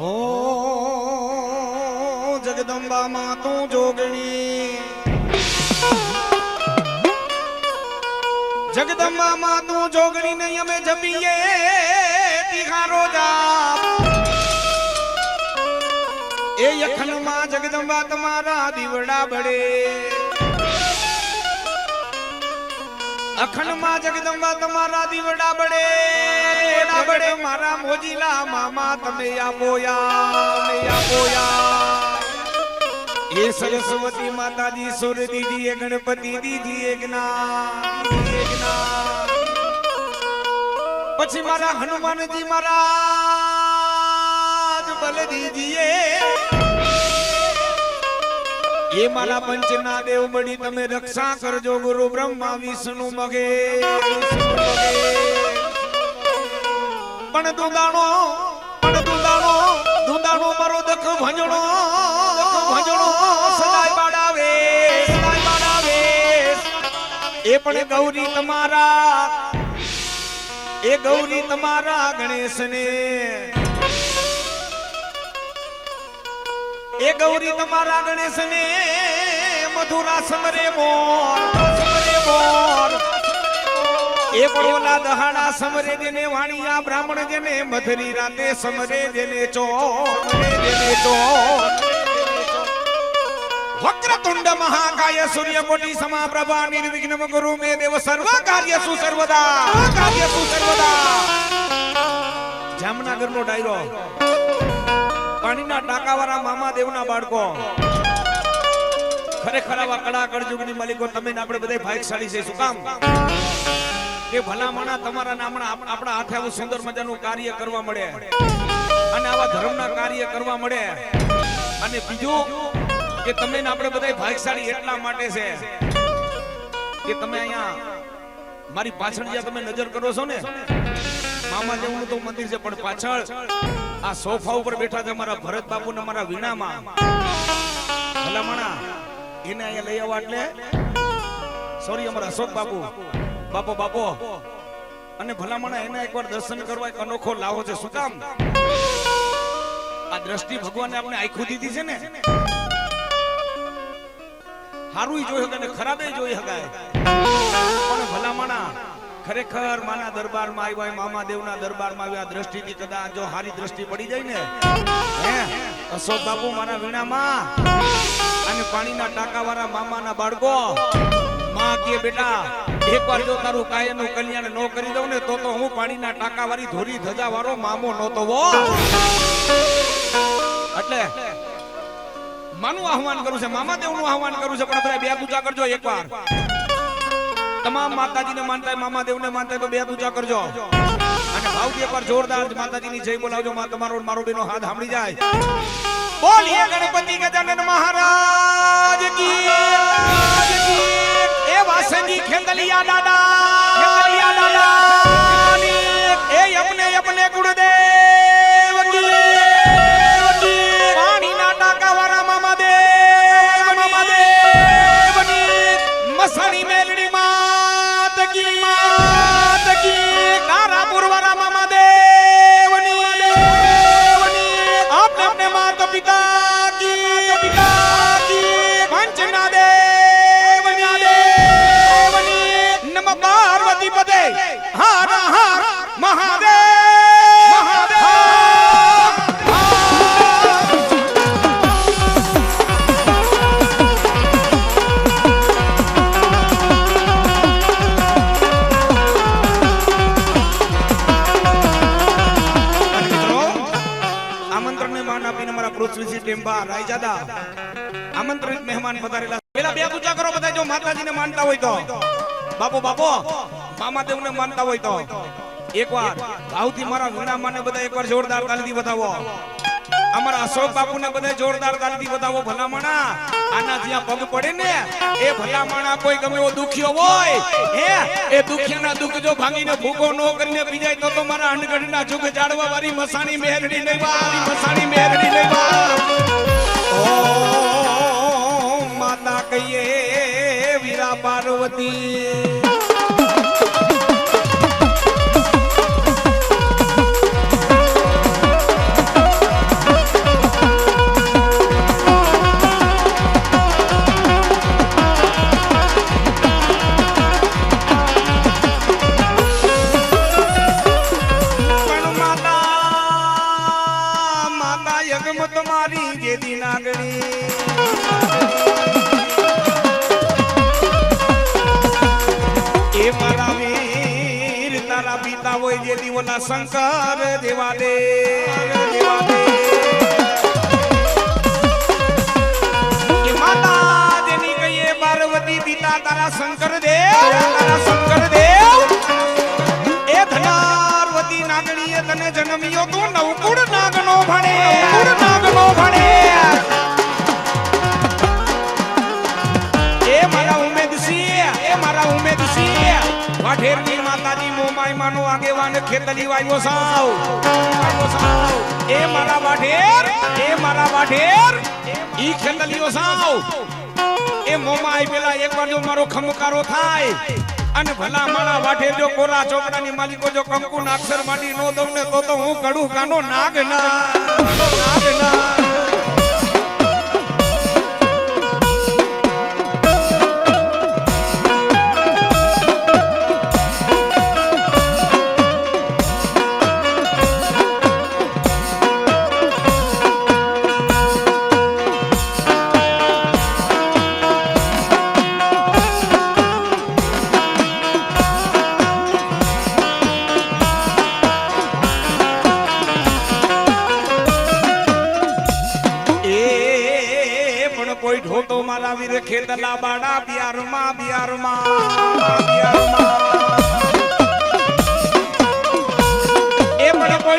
ઓ જગદંબા માં તું જોગણી. જગદંબા માં તું જોગણી નહીં અમે જમીએ તિહારો જા એ યખનમાં જગદંબા તમારા દીવડા બળે. અખંડમાં જગદંબા તમારા દીવડા બડે બડે મારા મોજીલા મામા તમે આપોયા તમે આપોયા એ સરસ્વતી માતાજી સુર દીજીએ ગણપતિ દીજીએ જ્ઞાન દીજીએ પછી મારા હનુમાનજી મહારાજ બલ દીજીએ એ મારા પંચના દેવ બળી તમે રક્ષા કરજો ગુરુ બ્રહ્મા વિષ્ણુ મગે. પણ દુંદાણો પણ દુંદાણો દુંદાણો મારો દખ ભંજણો ભજણો સદાય બાડાવે સદાય બાડાવે એ પણ ગૌરી તમારા, એ ગૌરી તમારા ગણેશને એ ગૌરી તમારા ગણેશને મધુરા સમરે મોર સમરે મોર. એ પણ દહાડા સમરે જેને વાણિયા બ્રાહ્મણ જેને મધરી રાતે સમરે જેને ચો જેને ચો. વક્રતુંડ મહાકાય સૂર્યકોટી સમાપ્રભા નિર્વિઘ્ન ગુરુ મે દેવ સર્વ કાર્ય સુ સર્વદા કાર્ય સુ સર્વદા. જામનગરનો ડાયરો. પાણીના ટાંકાવાળા મામા દેવના બાળકો. ખરેખર આવા કળાકળ કળજુગની માલિકો, તમે આપણે બધા ભાગશાળી છે શું કામ? કે ભલામણા તમારા નામના આપણા હાથે આવું સુંદર મજાનું કાર્ય કરવા મળે. અને આવા ધર્મના કાર્ય કરવા મળે. અને બીજું કે તમે આપણે બધા ભાગશાળી એટલા માટે છે કે તમે અહીંયા મારી પાછળ જ્યાં તમે નજર કરો છો ને મામા જેવું તો મંદિર છે, પણ પાછળ આ સોફા ઉપર બેઠા છે મારા ભરત બાપુ ને મારા વીણામાં. ભલામણા, એને અહીંયા લઈ આવવા એટલે. સોરી અમારા અશોક બાપુ. બાપો બાપો. અને ભલામણા, એના એકવાર દર્શન કરવા એક અનોખો લાવો છે. શું કામ? આ દ્રષ્ટિ ભગવાને આપણે આખું દીધી છે ને? હારું જોઈ શકાય ને ખરાબે જોઈ શકાય પણ ભલામણા ખરેખર માના દરબારમાં આવ્યા હોય, મામા દેવના દરબારમાં આવ્યા દ્રષ્ટિથી કદાચ જો હારી દ્રષ્ટિ પડી જાય ને અશોક બાપુ મારા વીણામાં. અને પાણીના ટાંકાવાળા મામાના બાળકો. માં કે બેટા એકવાર જો તારું કાયનું કલ્યાણ નો કરી દઉં ને તો તો હું પાણીના ટાંકાવાળી ધોરી ધજા વાળો મામો નહોતો વો એટલે માનું આહવાન કરું છે મામા દેવનું આહવાન કરું છે પણ બે પૂજા કરજો એકવાર. તમામ માતાજીને માનતા હોય, મામા દેવને માનતા તો બે પૂજા કરજો. અને ભાવજી એકવાર જોરદાર માતાજીની જય બોલાવજો. માં તમારો મારો બેનો હાથ સાંભળી જાય. બોલીએ ગણપતિ ગજાનન મહારાજ કી. એ વાસંગી ખેંદલિયા દાદા ખેંદલિયા દાદા એ અપને અપને ગુરુદેવ પૃથ્વીજી ટેમ્બા રાયજાદા આમંત્રિત મહેમાન પધારેલા પેલા બે પૂજા કરો, બધા જો માતાજીને માનતા હોય તો. બાપો બાપો, મામાદેવને માનતા હોય તો. એકવાર ભાવથી મારા વીણામાને બધા એકવાર જોરદાર તાલીથી બતાવો અમારા અશોક બાપુને બધા જોરદાર તાલીથી બતાવો ભલામણા. આના જ્યાં પગ પડે ને, એ ભલામણા કોઈ ગમે એવો દુખ્યો હોય, હે? એ દુખ્યાના દુઃખ જો ભાંગીને ભૂખો નો કરીને પી જાય તો તો મારા અનગઢના જુગ જાડવા વાળી મસાણી મેરડી લેવા મસાણી મેરડી લેવા. ઓ માતા કહીએ, વીરા પાર્વતી. શંકર દેવા પાર્વતી પિતા શંકર દેવ તારા શંકર દેવ એ ધનારવતી નાગણીએ તને જન્મ્યો તું, નવકુળ નાગનો ભણે. આગેવાન ખેતલી વાયો સાવ. એ મારા વાઢેર, એ મારા વાઢેર, ઈ ખેતલીઓ સાવ. એ મોમાઈ પેલા એકવાર જો મારો ખમકારો થાય. અને ભલા મારા વાઢેર જો કોરા ચોપડાની માલિકો જો કંકુના અક્ષર માંડી નો દઉં ને તો તો હું કડું કાનો નાગ ના. નાગ ના.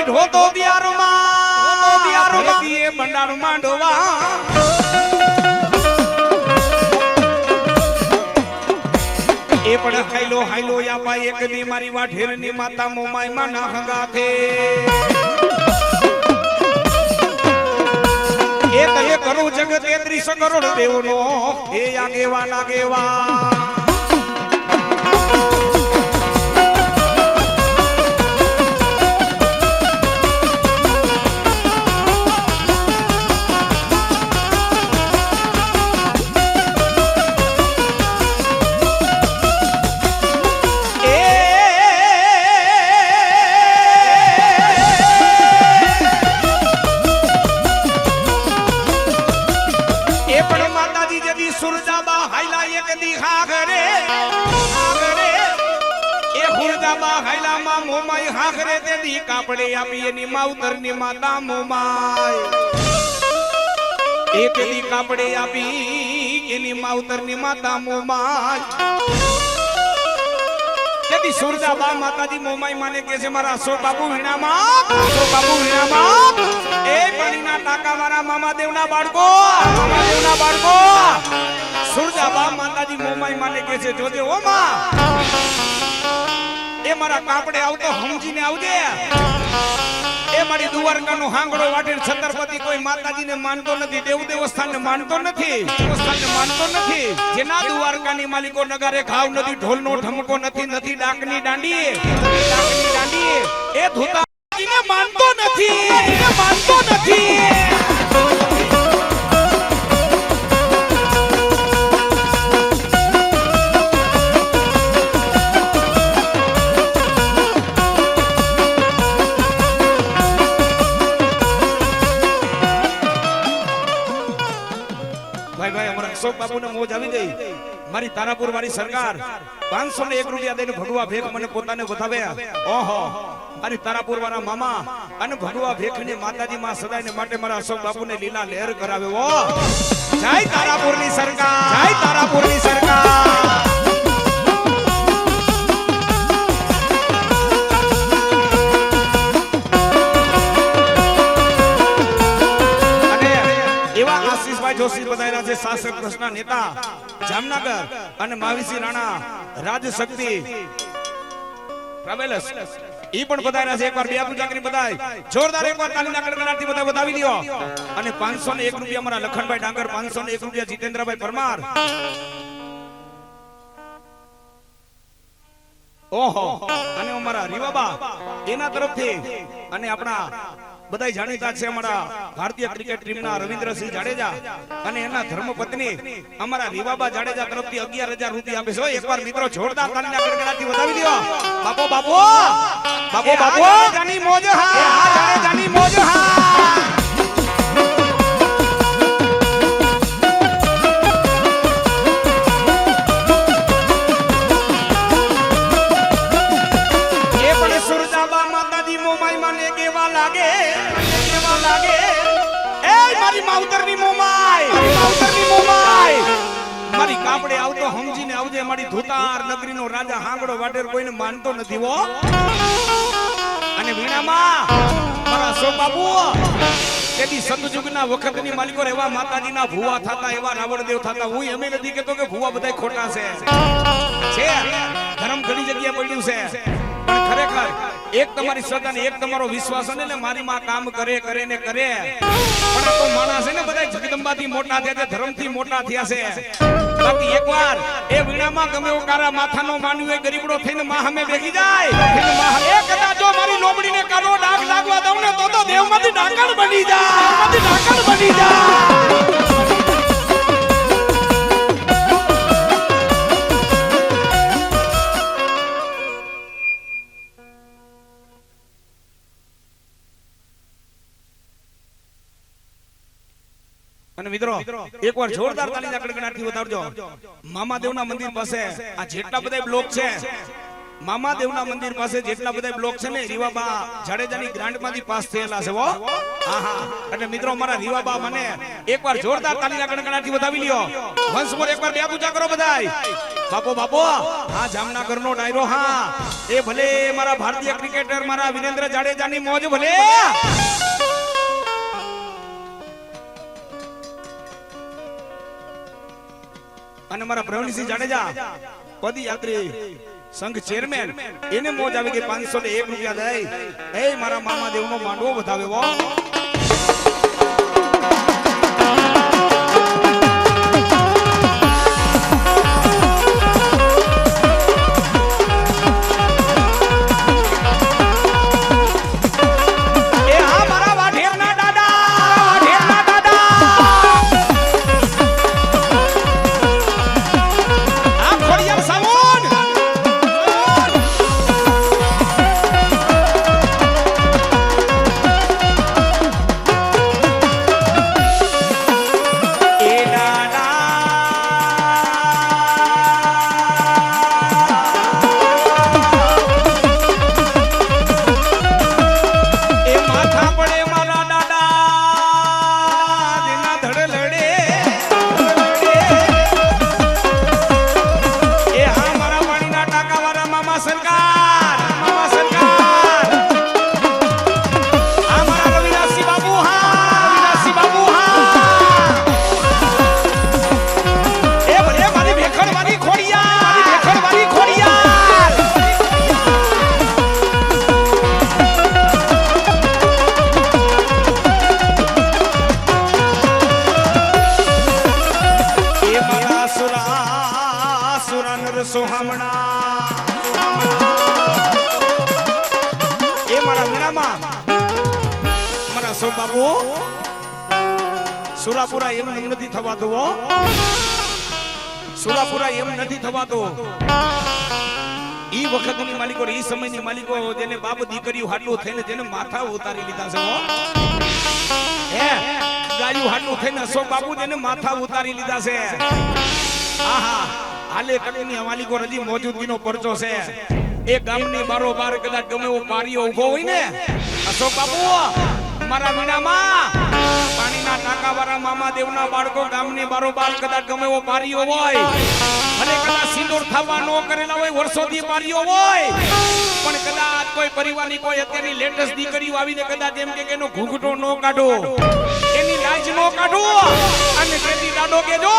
ઢોતો બિયારમાં બિયારમાં એ ભંડારમાં ડોવા. એ પણ ખાઈલો હાઈલો યાપા એક દી મારી વાઢેરની માતા મોમાઈ માં ના હંગાથે એ કલે કરું જગત એ ત્રીસ કરોડ દેવનો. એ આગેવાન આગેવાન હાઈલામાં હાખરે તે દી કાપડે આપી એની માવતરની માતા મોમાઈ એક દી કાપડે આપી એની માવતરની માતા મોમાઈ તેથી સુરજાબા માતાજી મોમાઈ માને કે છે, મારા સો બાબુ વીણામાં સો બાબુ વીણામાં એ પાણીના ટાકા મારા મામા દેવના બાળકો. મામા દેવના બાળકો સુરજાબા માતાજી મોમાઈ માને કે છે, જોજે ઓ માં. એ મારા કાપડે આવતો સમજીને આવજે. એ મારી દ્વારકાનો હાંગડો વાટેલ છત્રપતિ કોઈ માતાજીને માનતો નથી, દેવ દેવસ્થાનને માનતો નથી, દેવસ્થાનને માનતો નથી. જેના દુવારકાની માલિકો નગારે ઘાવ નથી, ઢોલનો ઠમકો નથી નથી ડાકની દાંડી ડાકની દાંડી એ ધોતાજીને માનતો નથી માનતો નથી. ભાઈ બાબુ ને મોજ આવી ગઈ. મારી તારાપુર વાળી સરકાર પાંચસો ને એક રૂપિયા દઈને ભગવા ભેખ મને પોતાને વધાવ્યા. ઓહો, મારી તારાપુર વાળા મામા અને ભગવા ભેખની માતાજી માં સદાય ને માટે મારા અશોક બાપુને લીલા લહેર કરાવ્યો. જય તારાપુરની સરકાર, જય તારાપુરની સરકાર. જોશી બધાયરા છે શાસક પક્ષના નેતા, જામનગર અને માવીસી રાણા, રાજશક્તિ ટ્રાવેલર્સ ઈ પણ બધાયરા છે એકવાર બે પૂજાગરી બધાય, જોરદાર એકવાર તાલીના કડકડાટથી બધા બતાવી લ્યો. અને 501 રૂપિયા મારા લખનભાઈ ડાંગર 501 રૂપિયા જીતેન્દ્રભાઈ પરમાર. ઓહો, અને અમારા રીવાબા એના તરફથી અને આપણા બધાય જાણીતા છે અમારા ભારતીય ક્રિકેટ ટીમના રવિન્દ્રસિંહ જાડેજા અને એના ધર્મપત્ની અમારા રીવાબા જાડેજા તરફથી 11000 રૂપિયા આપે છે. એકવાર મિત્રો જોરદાર તાલીના ગડગડાટથી વધાવી દો. બાપો બાપો. બાપો બાપો. જાની મોજ હા. જાની મોજ હા. લાગે? એ મારી માવતરની મોમાય મારી માવતરની મોમાય મારી કાપડે આવતો સમજીને આવજે, મારી ધોતાર નગરીનો રાજા હાંગડો વાટેર કોઈને માનતો નથી, હો. અને વીણામાં, મારા સો બાબુ તેથી સતયુગના વખતની માલિકો એવા માતાજીના ભુવા થતા, એવા રાવણદેવ થતા. હું એમ નથી કેતો કે ભુવા બધાય ખોટા છે. ધર્મ ઘણી જગ્યાએ પડ્યું છે. એક તમારી શ્રદ્ધા ને એક તમારો વિશ્વાસ અને ને મારી માં કામ કરે કરે ને કરે. પણ આ તો માણસ છે ને બધા જગદંબાથી મોટા થયા છે, ધર્મથી મોટા થયા છે. બાકી એકવાર એ વીણામાં ગમે એવો કારા માથાનો માનવી ગરીબડો થઈને માં હમે બેસી જાય. એ કદાચ જો મારી લોમડીને કારો ડાક લાગવા દઉં ને, તો તો દેવમાંથી ડાકણ બની જાય ડાકણ બની જાય. અને મિત્રો એકવાર જોરદાર તાલીના કડકડાટથી વધારજો મામાદેવના મંદિર પાસે આ જેટલા બધા બ્લોક છે. મામાદેવના મંદિર પાસે જેટલા બધા બ્લોક છે ને રીવાબા જાડેજાની ગ્રાન્ટમાંથી પાસ થયેલા છે હો. આહા. એટલે મિત્રો મારા રીવાબા મને એકવાર જોરદાર તાલીના કડકડાટથી વધાવી લ્યો. વંશ મોર એકવાર બે પૂજા કરો બધાય. બાપો બાપો હા જામનગરનો ડાયરો હા. એ ભલે મારા ભારતીય ક્રિકેટર મારા વિરેન્દ્ર જાડેજાની મોજ ભલે. અને મારા પ્રવીણસિંહ જાડેજા, પદયાત્રી સંઘ ચેરમેન, એને મોજ આવી ગઈ પાંચસો ને એક રૂપિયા દઈ. એ મારા મામા દેવ નો માંડવો વધાવ્યો સુરાપુરા એમ નથી થવાતું સુરાપુરા એમ નથી થવાતું. ઈ વખતની માલિકો ઈ સમયની માલિકો જેને બાપ દીકરીઓ હાટલું થઈને જેને માથા ઉતારી લીધા છે, હો. ગાયું હાટલું થઈને સો બાપુ જેને માથા ઉતારી લીધા છે. આહા, હાલે કડીની માલિકો હજી મોજુદગીનો પરચો છે. એ ગામની બારોબાર કદાચ ગમે એવો પારીઓ ઊભો હોય ને. અશોક બાબુ મારા મીણામાં પાણીના ટાંકા વાળા મામા દેવના બાળકો ગામની બારોબાર કદાચ ગમે એવો પારીઓ હોય. અને કદાચ સિંદૂર થવા નો કરેલા હોય, વર્ષોથી પારીઓ હોય. પણ કદાચ કોઈ પરિવારની કોઈ અત્યારની લેટેસ્ટ દીકરીઓ આવીને કદાચ એમ કે એનો ઘૂંઘટો ન કાઢો. એની લાજ નો કાઢો. અને તેથી દાડો કેજો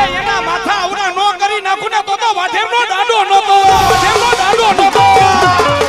એ એના માથા આવડા ન કરી નાખું ને તો તો વાઢેરનો દાડો નતો વાઢેરનો દાડો નતો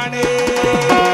વાઢેરના